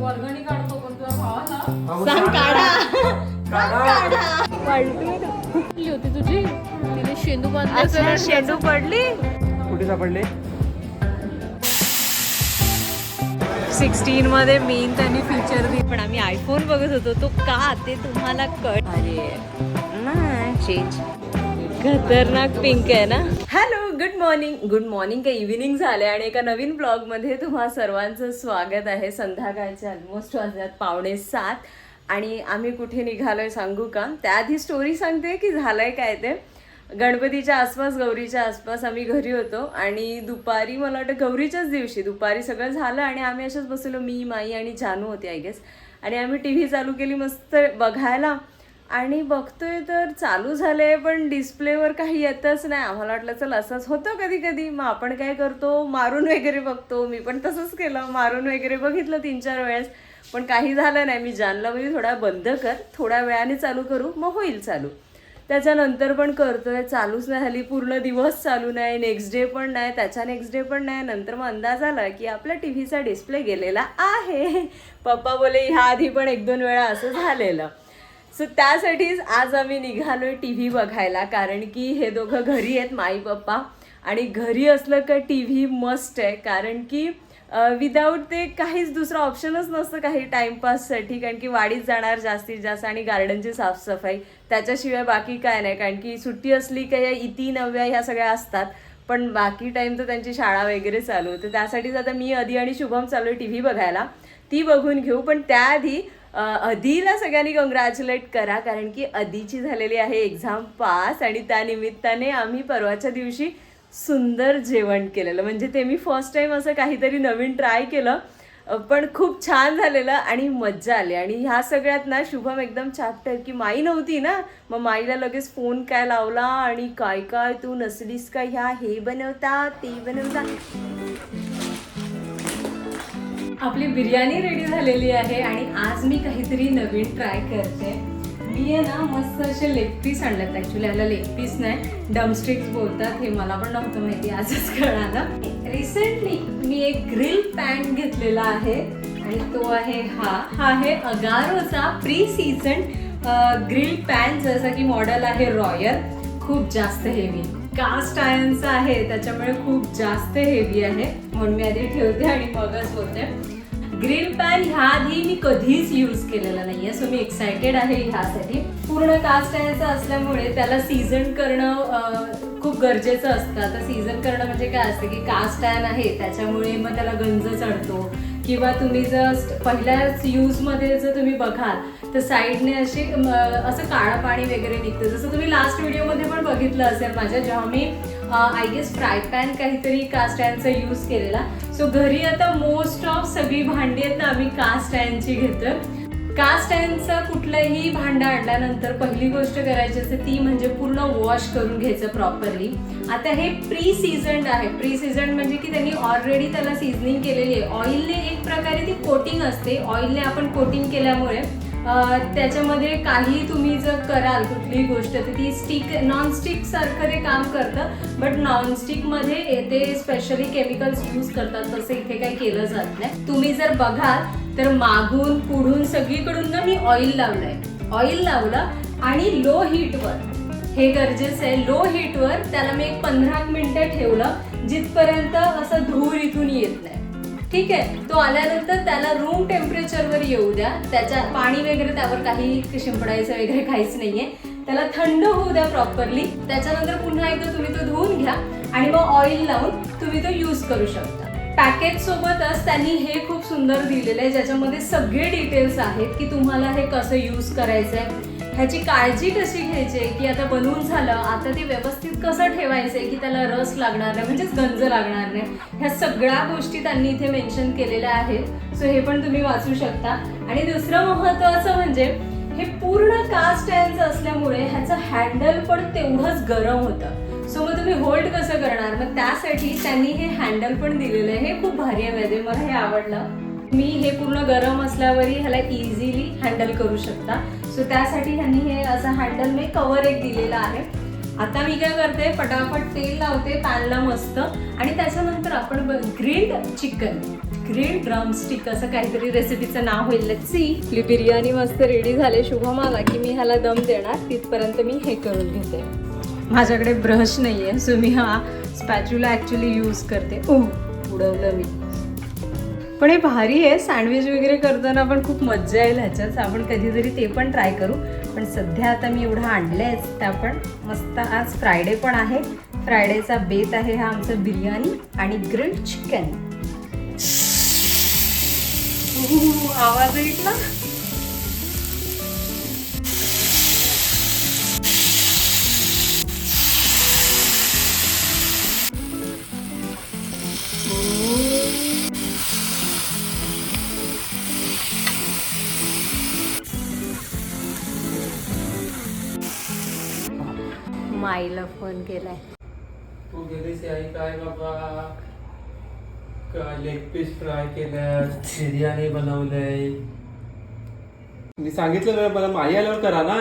वर्गणी काढतो पण तुझ्या भावाला. अहो, सांग काढा. होती तुझी? तिने बांधले शेंडू पडली. कुठे सापडले? सिक्स्टीन मध्ये मेन त्यांनी फीचर दिली. पण आम्ही आयफोन बघत होतो. तो का ते तुम्हाला कळ अरे चेंज खतरनाक पिंक आहे ना? Hello good morning. Good morning का इव्हिनिंग झाले आणि एका नवीन ब्लॉगमध्ये तुम्हा सर्वांचं स्वागत आहे. संध्याकाळचे ऑलमोस्ट वाजल्यात पावणे सात. आणि आम्ही कुठे निघालोय सांगू का? त्याआधी स्टोरी सांगते की झालंय काय ते. गणपतीच्या आसपास गौरीच्या आसपास आम्ही घरी होतो आणि दुपारी मला वाटतं गौरीच्याच दिवशी दुपारी सगळं झालं आणि आम्ही अशाच बसलो मी माई आणि जानू होती आय गेस आणि आम्ही टी व्ही चालू केली मस्त बघायला. आणि बघतोय तर चालू झालंय पण डिस्प्लेवर काही येतच नाही. आम्हाला वाटलं चल असंच होतं कधी कधी मग आपण काय करतो? मारून वगैरे बघतो. मी पण तसंच केलं. मारून वगैरे बघितलं तीन चार वेळेस. पण काही झालं नाही. मी जानला म्हणजे थोडा बंद कर. थोड्या वेळाने चालू करू. मग होईल चालू. त्याच्यानंतर पण करतोय. चालूच नाही झाली. पूर्ण दिवस चालू नाही. नेक्स्ट डे पण नाही. त्याच्या नेक्स्ट डे पण नाही. नंतर मग अंदाज आला की आपल्या टी व्हीचा डिस्प्ले गेलेला आहे. पप्पा बोले ह्या आधी पण एक दोन वेळा असं झालेलं. सो त्यासाठीच आज आम्ही निघालो आहे टी व्ही बघायला कारण की हे दोघं घरी आहेत माई पप्पा. आणि घरी असलं का टी व्ही मस्ट आहे कारण की विदाऊट ते काहीच दुसरं ऑप्शनच नसतं काही टाइमपाससाठी कारण की वाडीत जाणार जास्तीत जास्त आणि गार्डनची साफसफाई. त्याच्याशिवाय बाकी काय नाही कारण की सुट्टी असली का या इती नव्या ह्या सगळ्या असतात. पण बाकी टाइम तर त्यांची शाळा वगैरे चालू होते. त्यासाठीच आता मी आधी आणि शुभम चालू आहे टी व्ही बघायला. ती बघून घेऊ पण त्याआधी अधीला सगळ्यांनी कॉंग्रॅच्युलेट करा कारण की अधीची झालेली आहे एक्झाम पास आणि त्यानिमित्ताने आम्ही परवाच्या दिवशी सुंदर जेवण केलेलं. म्हणजे ते मी फर्स्ट टाइम असं काहीतरी नवीन ट्राय केलं पण खूप छान झालेलं आणि मज्जा आली. आणि ह्या सगळ्यात ना शुभम एकदम चॅप्टर की माई नव्हती ना मग माईला लगेच फोन काय लावला आणि काय काय तू नसलीस का ह्या हे बनवता ते बनवता. आपली बिर्याणी रेडी झालेली आहे आणि आज मी काहीतरी नवीन ट्राय करते. मी आहे ना मस्त असे लेग पीस आणलेत ॲक्च्युली ह्याला लेग पीस नाही डमस्टिक्स बोलतात हे मला पण नव्हतं माहिती आजच कळालं. रिसेंटली मी एक ग्रिल पॅन घेतलेला आहे आणि तो आहे हा. हा आहे अगारोचा प्री सीझन ग्रिल पॅन जसं की मॉडेल आहे रॉयल खूप जास्त हेवी कास्ट आयर्नचं आहे त्याच्यामुळे खूप जास्त हेवी आहे. म्हणून मी आधी ठेवते आणि मगच होते. ग्रिल पॅन ह्या आधी मी कधीच यूज केलेला नाहीये सो मी एक्सायटेड आहे ह्यासाठी. पूर्ण कास्ट आयर्नचं असल्यामुळे त्याला सीझन करणं खूप गरजेचं असतं. आता सीझन करणं म्हणजे काय असतं की कास्ट आयन आहे त्याच्यामुळे मग त्याला गंज चढतो. किंवा तुम्ही जर पहिल्याच यूजमध्ये जर तुम्ही बघाल तर साईडने असे असं काळं पाणी वगैरे निघतं. जसं तुम्ही लास्ट व्हिडिओमध्ये पण बघितलं असेल माझ्या जेव्हा मी आय गेस फ्राय पॅन काहीतरी कास्ट आयनचा यूज केलेला. सो घरी आता मोस्ट ऑफ सगळी भांडी आहेत ना आम्ही कास्ट आयनची घेतोय. कास्ट आयनचं कुठलंही भांडं आणल्यानंतर पहिली गोष्ट करायची असते ती म्हणजे पूर्ण वॉश करून घ्यायचं प्रॉपरली आता हे प्री सीझन्ड आहे. प्री सीझन्ड म्हणजे की त्यांनी ऑलरेडी त्याला सीझनिंग केलेली आहे. ऑइलने एक प्रकारे ती कोटिंग असते. ऑइलने आपण कोटिंग केल्यामुळे त्याच्यामध्ये काही तुम्ही जर कराल कुठलीही गोष्ट तर ती स्टिक नॉनस्टिक सारखं ते काम करतं बट नॉनस्टिकमध्ये ते स्पेशली केमिकल्स यूज करतात तसं इथे काही केलं जात नाही. तुम्ही जर बघाल तर मागून पुढून सगळीकडून ना मी ऑइल लावलंय. ऑइल लावलं आणि लो हीटवर हे गरजेचं आहे. लो हीटवर त्याला मी एक पंधरा मिनटं ठेवलं जिथपर्यंत असं धूर इथून येत नाही. ठीक आहे. तो आल्यानंतर त्याला रूम टेम्परेचरवर येऊ द्या. त्याच्या पाणी वगैरे त्यावर काही शिंपडायचं वगैरे काहीच नाहीये. त्याला थंड होऊ द्या प्रॉपरली त्याच्यानंतर पुन्हा एकदा तुम्ही तो धुवून घ्या आणि मग ऑइल लावून तुम्ही तो यूज करू शकता. पॅकेज सोबतच त्यांनी हे खूप सुंदर दिलेलं आहे ज्याच्यामध्ये सगळे डिटेल्स आहेत की तुम्हाला हे कसं यूज करायचं आहे ह्याची काळजी कशी घ्यायची आहे की आता बनवून झालं आता ते व्यवस्थित कसं ठेवायचं आहे की त्याला रस लागणार नाही म्हणजेच गंज लागणार नाही? ह्या सगळ्या गोष्टी त्यांनी इथे मेन्शन केलेल्या आहेत. सो हे पण तुम्ही वाचू शकता. आणि दुसरं महत्त्वाचं म्हणजे हे पूर्ण कास्ट यांचं असल्यामुळे ह्याचं हँडल पण तेवढंच गरम होतं. सो मग तुम्ही होल्ड कसं करणार? मग त्यासाठी त्यांनी हे हँडल पण दिलेलं आहे. हे खूप भारी आहे मला हे आवडलं. मी हे पूर्ण गरम असल्यावरही ह्याला इझिली हँडल करू शकता. सो त्यासाठी ह्यांनी हे असं हँडल मी कवर एक दिलेलं आहे. आता मी काय करते फटाफट तेल लावते पॅनला मस्त. आणि त्याच्यानंतर आपण ग्रिल्ड चिकन ग्रिल ड्रमस्टिक असं काहीतरी रेसिपीचं नाव होईल. सी आपली बिर्याणी मस्त रेडी झाले. शुभम आला की मी ह्याला दम देणार तिथपर्यंत मी हे करून घेते. माझ्याकडे ब्रश नाही आहे सो मी हा स्पॅच्युला ॲक्च्युली यूज करते. ओ उडवलं मी. पण हे भारी आहे. सँडविच वगैरे करताना पण खूप मज्जा येईल ह्याच्यात. आपण कधीतरी ते पण ट्राय करू. पण सध्या आता मी एवढं आणलं आहेच त्या पण मस्त आज फ्रायडे पण आहे. फ्रायडेचा बेत आहे हा आमचा बिर्याणी आणि ग्रिल्ड चिकन आवाज ऐकला माईला फोन केलाय. तू गेलीस आई काय बाबा? लेग पीस फ्राय केलं बिर्याणी बनवलंय. मी सांगितलं ना, मला माई आल्यावर करा ना.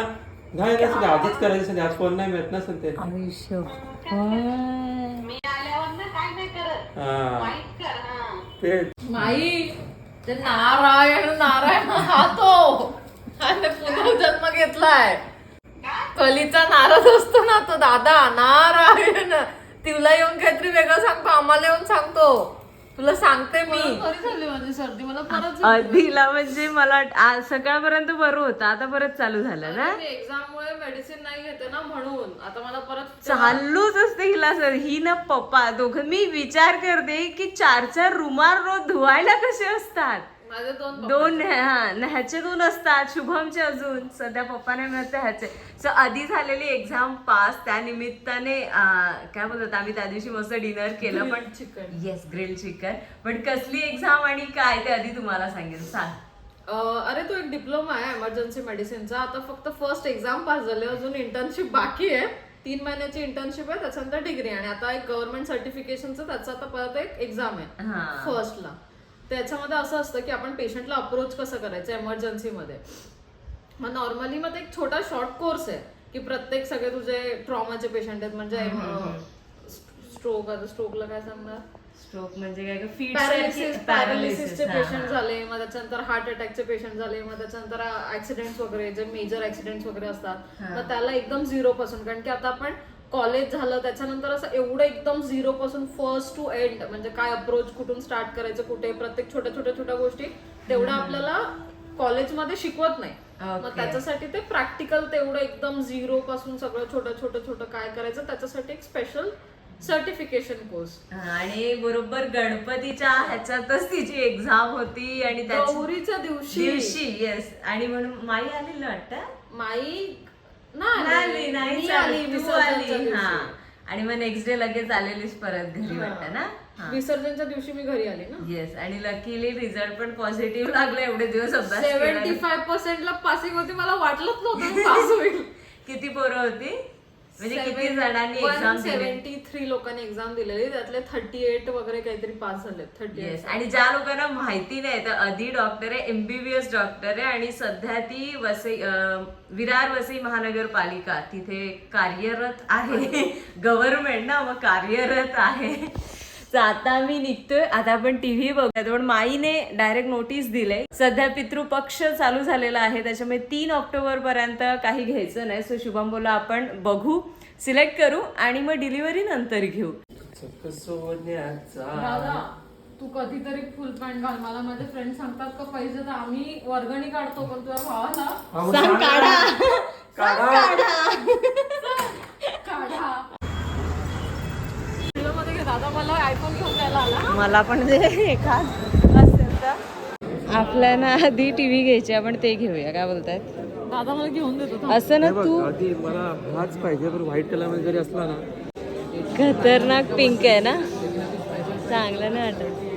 नाही नाही सध्या आधीच करायचं सध्या आज फोन नाही मिळत ना सध्या. आयुष्य. हा. ते माई ते नारायण नारायण हा तो. आणि पुनर्जन्म घेतलाय. कलीचा नारद असतो ना तो दादा नारायण. तुला येऊन काहीतरी वेगळं सांगतो आम्हाला येऊन सांगतो. तुला सांगते मी. झाली माझी सर्दी मला परत आधीला म्हणजे मला आज सकाळपर्यंत बरं होतं आता परत चालू झालं ना? एक्झाम मुळे मेडिसिन नाही घेते ना म्हणून. आता मला परत चालूच असते हिला सर ही ना पप्पा दोघं मी विचार करते की चार चार रुमाल रोज धुवायला कसे असतात? माझे दोन दोन हा ह्याचे दोन असतात शुभमचे अजून. सध्या पप्पाने मिळते ह्याचे. सो आधी झालेली एक्झाम पास त्या निमित्ताने काय बोलतात आम्ही त्या दिवशी मस्त डिनर केलं पण चिकन येस ग्रिल चिकन पण कसली एक्झाम आणि काय ते आधी तुम्हाला सांगेल सांग. अरे तो एक डिप्लोमा आहे एमर्जन्सी मेडिसिनचा आता फक्त फर्स्ट एक्झाम पास झाले अजून इंटर्नशिप बाकी आहे. तीन महिन्याची इंटर्नशिप आहे त्याच्यानंतर डिग्री आणि आता एक गव्हर्नमेंट सर्टिफिकेशनचं त्याचं आता परत एक एक्झाम आहे. फर्स्टला त्याच्यामध्ये असं असतं की आपण पेशंटला अप्रोच कसं करायचं एमर्जन्सीमध्ये मग नॉर्मली मग एक छोटा शॉर्ट कोर्स आहे की प्रत्येक सगळे तुझे ट्रॉमाचे पेशंट आहेत. म्हणजे स्ट्रोक आता स्ट्रोकला काय सांगणार? स्ट्रोक म्हणजे काय? फीट पॅरालिसिस पॅरालिसिसचे पेशंट झाले मग त्याच्यानंतर हार्ट अटॅकचे पेशंट झाले मग त्याच्यानंतर ऍक्सिडेंट्स वगैरे जे मेजर ऍक्सिडेंट्स वगैरे असतात मग त्याला एकदम झिरो पासून. कारण की आता आपण कॉलेज झालं त्याच्यानंतर असं एवढं एकदम झिरो पासून फर्स्ट टू एंड म्हणजे काय अप्रोच कुठून स्टार्ट करायचं कुठे प्रत्येक छोट्या छोट्या छोट्या गोष्टी तेवढं आपल्याला कॉलेजमध्ये शिकवत नाही. मग. त्याच्यासाठी ते प्रॅक्टिकल तेवढं एकदम झिरो पासून सगळं छोटं छोटं छोटं काय करायचं त्याच्यासाठी एक स्पेशल सर्टिफिकेशन कोर्स आणि बरोबर गणपतीच्या ह्याच्यातच तिची एक्झाम होती आणि गौरीच्या दिवशी. दिवशी येस आणि म्हणून माई आली ना वाटतं? माई नाही नाही आली तू आली, हा. आणि मग नेक्स्ट डे लगेच आलेलीस परत घरी वाटतं ना? विसर्जनच्या दिवशी मी घरी आली ना. येस आणि लकीली रिझल्ट पण पॉझिटिव्ह लागला एवढे दिवस अभ्यास. सेव्हन्टी फाय पर्सेंटला पासिंग होती मला वाटलंच नव्हतं पास होईल. किती पोरं होती? म्हणजे किती जणांनी एक्झाम सेव्हन्टी थ्री लोकांनी एक्झाम दिलेली. त्यातले थर्टी एट वगैरे काहीतरी पास झाले थर्टी येस आणि ज्या लोकांना माहिती नाही तर अधी डॉक्टर आहे एमबीबीएस डॉक्टर आहे आणि सध्या ती वसई विरार वसई महानगरपालिका. तिथे कार्यरत आहे. गव्हर्नमेंट ना मग कार्यरत आहे. तर आता मी निघतोय. आता आपण टीव्ही बघूयात पण माईने डायरेक्ट नोटीस दिले सध्या पितृपक्ष चालू झालेला आहे. त्याच्यामुळे तीन ऑक्टोबर पर्यंत काही घ्यायचं नाही. सो शुभम बोला आपण बघू सिलेक्ट करू आणि मग डिलिव्हरी नंतर घेऊ. दादा तू कधीतरी फुल पॅन्ट घाल. मला माझे फ्रेंड सांगतात का पैसे तर आम्ही वर्गणी काढतो पण तुझ्या भावाला सांग. काढा. काढा मध्ये घे, दादा मला आयफोन घेऊन द्यायला आला. मला पण जे एखाद असेल तर. आपल्याला आधी टीव्ही घ्यायची आपण ते घेऊया. काय बोलतायत? दादा मला घेऊन देतो असं ना तू आधी मला हाच पाहिजे पण व्हाईट कलरमध्ये जरी असला ना. खतरनाक पिंक आहे ना? चांगलं नाही वाटत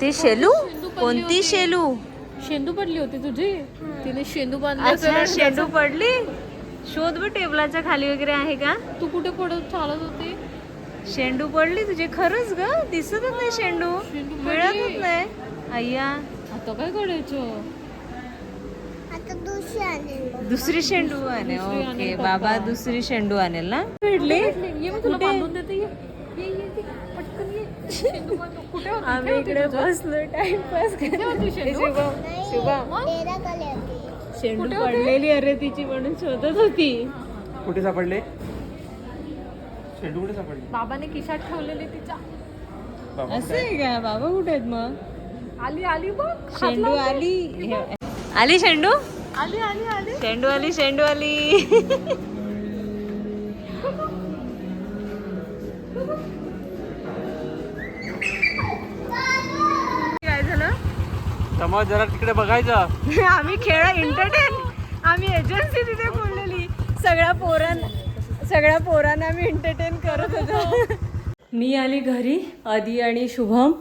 कोणती शेलू? कोणती शेलू? शेंदू पडली होती तुझी? तिने शेंदू अच्छा शेंडू पडली? शोध ब टेबलाच्या खाली वगैरे आहे का? तू कुठे पडत चालत होती? शेंडू पडली तुझी? खरंच ग? दिसतच नाही शेंडू शेंडू पडली. मिळतच नाही. अय्या. आता काय करायचं? दुसरी शेंडू आणेल. दुसरी ओके बाबा पप्पा. दुसरी शेंडू आणेल ना? भेटली ये मी तुला? बांधून देते ये. ये ये ये. आम्ही इकडे? बसलो टाइमपास? शुभम मग? शेंडू? पडलेली अरे तिची म्हणून शोधत होती. कुठे सापडले? शेंडू कुठे सापडले? बाबाने खिशात ठेवलेली तिच्या. असं आहे का? बाबा कुठे आहेत मग? आली आली बघ. शेंडू. आली. आली शेंडू? आली आली आली. शेंडू आली शेंडू आली. समाज जरा तिकडे बघायचं. आम्ही खेळ एंटरटेन आम्ही एजन्सी तिथे बोललेली. सगळ्या पोरां सगळ्या पोरांना आम्ही एंटरटेन करत होतो. मी आली घरी आदी आणि शुभम.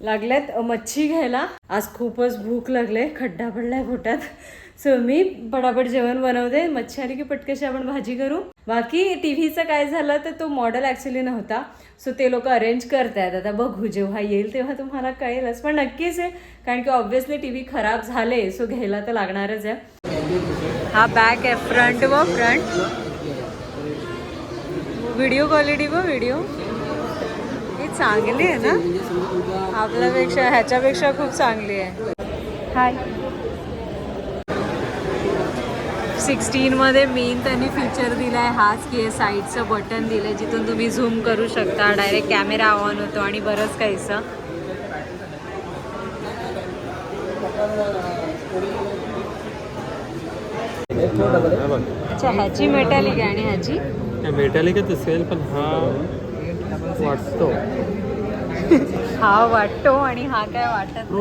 लागल्यात मच्छी घ्यायला. आज खूपच भूक लागले खड्डा पडलाय पोटात. सो मी पटापट जेवण बनवते. मच्छी आली की पटकशी आपण भाजी करू. बाकी टी व्हीचं काय झालं तर तो मॉडेल ॲक्च्युली नव्हता. सो ते लोक अरेंज करतायत. आता बघू जेव्हा येईल तेव्हा तुम्हाला कळेलच. पण नक्कीच आहे कारण की ऑब्व्हियसली टी व्ही खराब झाले सो घ्यायला तर लागणारच आहे. हा बॅक आहे फ्रंट व फ्रंट व्हिडिओ क्वालिटी व व्हिडिओ ही चांगली आहे ना? आपल्यापेक्षा ह्याच्यापेक्षा खूप चांगली आहे. हाय सिक्स्टीनमध्ये मेन त्यांनी फीचर दिला आहे हाच की हे साईडचं बटन दिलं आहे जिथून तुम्ही झूम करू शकता डायरेक्ट कॅमेरा ऑन होतो आणि बरंच काहीसं. अच्छा ह्याची मेटॅलिक आहे आणि ह्याची? मेटॅलिकच असेल पण हा वाटतो. हा वाटतो आणि हा काय वाटत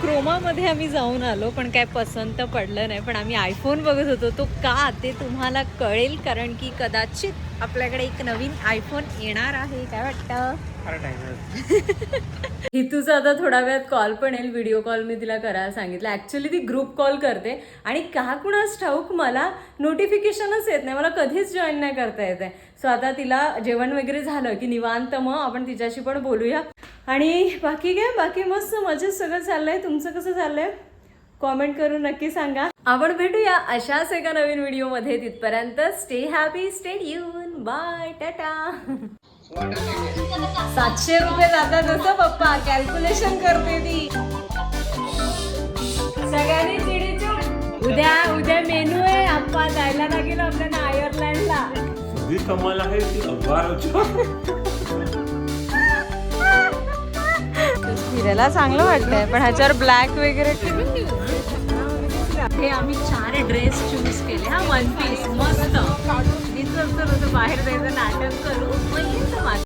क्रोमामध्ये आम्ही जाऊन आलो पण काय पसंत पडलं नाही. पण आम्ही आयफोन बघत होतो. तो का? ते तुम्हाला कळेल कारण की कदाचित आपल्याकडे एक नवीन आयफोन येणार आहे. काय वाटतं? हितूचा आता थोड्या वेळात कॉल पण येईल. व्हिडिओ कॉल मी तिला करायला सांगितलं. ॲक्च्युली ती ग्रुप कॉल करते. आणि का कुणास ठाऊक मला नोटिफिकेशनच येत नाही. मला कधीच जॉईन नाही करता येते. सो आता तिला जेवण वगैरे झालं की निवांत मग आपण तिच्याशी पण बोलूया. आणि बाकी काय? बाकी मस्त मजेत सगळं चाललंय. तुमचं कसं चाललंय? कॉमेंट करून नक्की सांगा. आपण भेटूया अशाच एका नवीन व्हिडिओमध्ये तिथपर्यंत stay happy stay tuned bye tata सातशे रुपये जातात जसं पप्पा. कॅल्क्युलेशन करते ती. सगळ्यांनी चिडीचूप उद्या उद्या मेनू आहे. आप्पा जायला लागेल आपल्याला आयर्लंडला तुझी कमाल आहे ती फिरायला चांगलं वाटतंय पण ह्याच्यावर ब्लॅक वगैरे हे आम्ही चार ड्रेस चूज केले. हा वन पीस मस्त. दिसत होतं बाहेर जायचं नाटक करू मग येतं माझं.